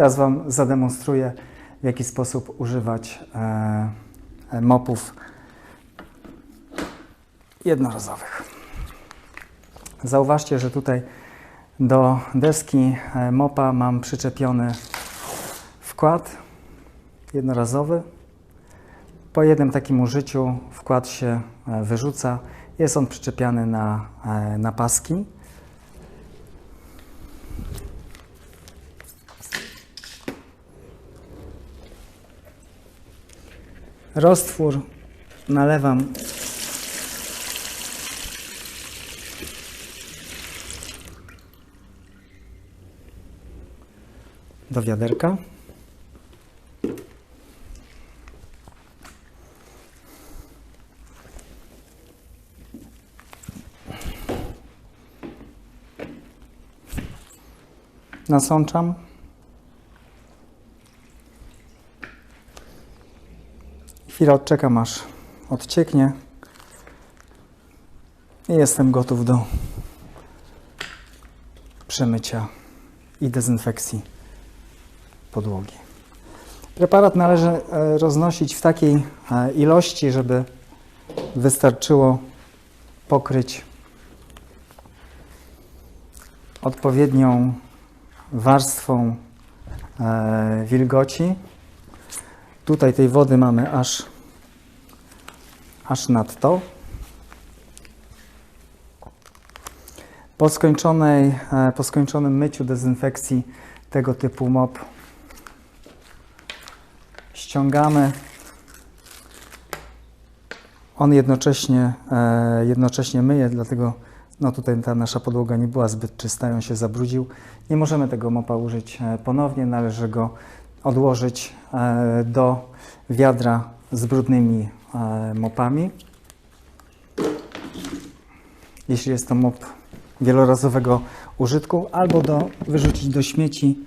Teraz Wam zademonstruję, w jaki sposób używać e, e, mopów jednorazowych. Zauważcie, że tutaj do deski e, mopa mam przyczepiony wkład jednorazowy. Po jednym takim użyciu wkład się wyrzuca. Jest on przyczepiany na, na paski. Roztwór nalewam do wiaderka. Nasączam. Chwilę odczekam aż odcieknie. I jestem gotów do przemycia i dezynfekcji podłogi. Preparat należy e, roznosić w takiej e, ilości, żeby wystarczyło pokryć odpowiednią warstwą e, wilgoci. Tutaj tej wody mamy aż, aż nadto. Po, skończonej, e, po skończonym myciu, dezynfekcji tego typu mop ściągamy. On jednocześnie, e, jednocześnie myje, dlatego no tutaj ta nasza podłoga nie była zbyt czysta, ją się zabrudził. Nie możemy tego mopa użyć e, ponownie, należy go odłożyć e, do wiadra z brudnymi e, mopami. Jeśli jest to mop wielorazowego użytku, albo do, wyrzucić do śmieci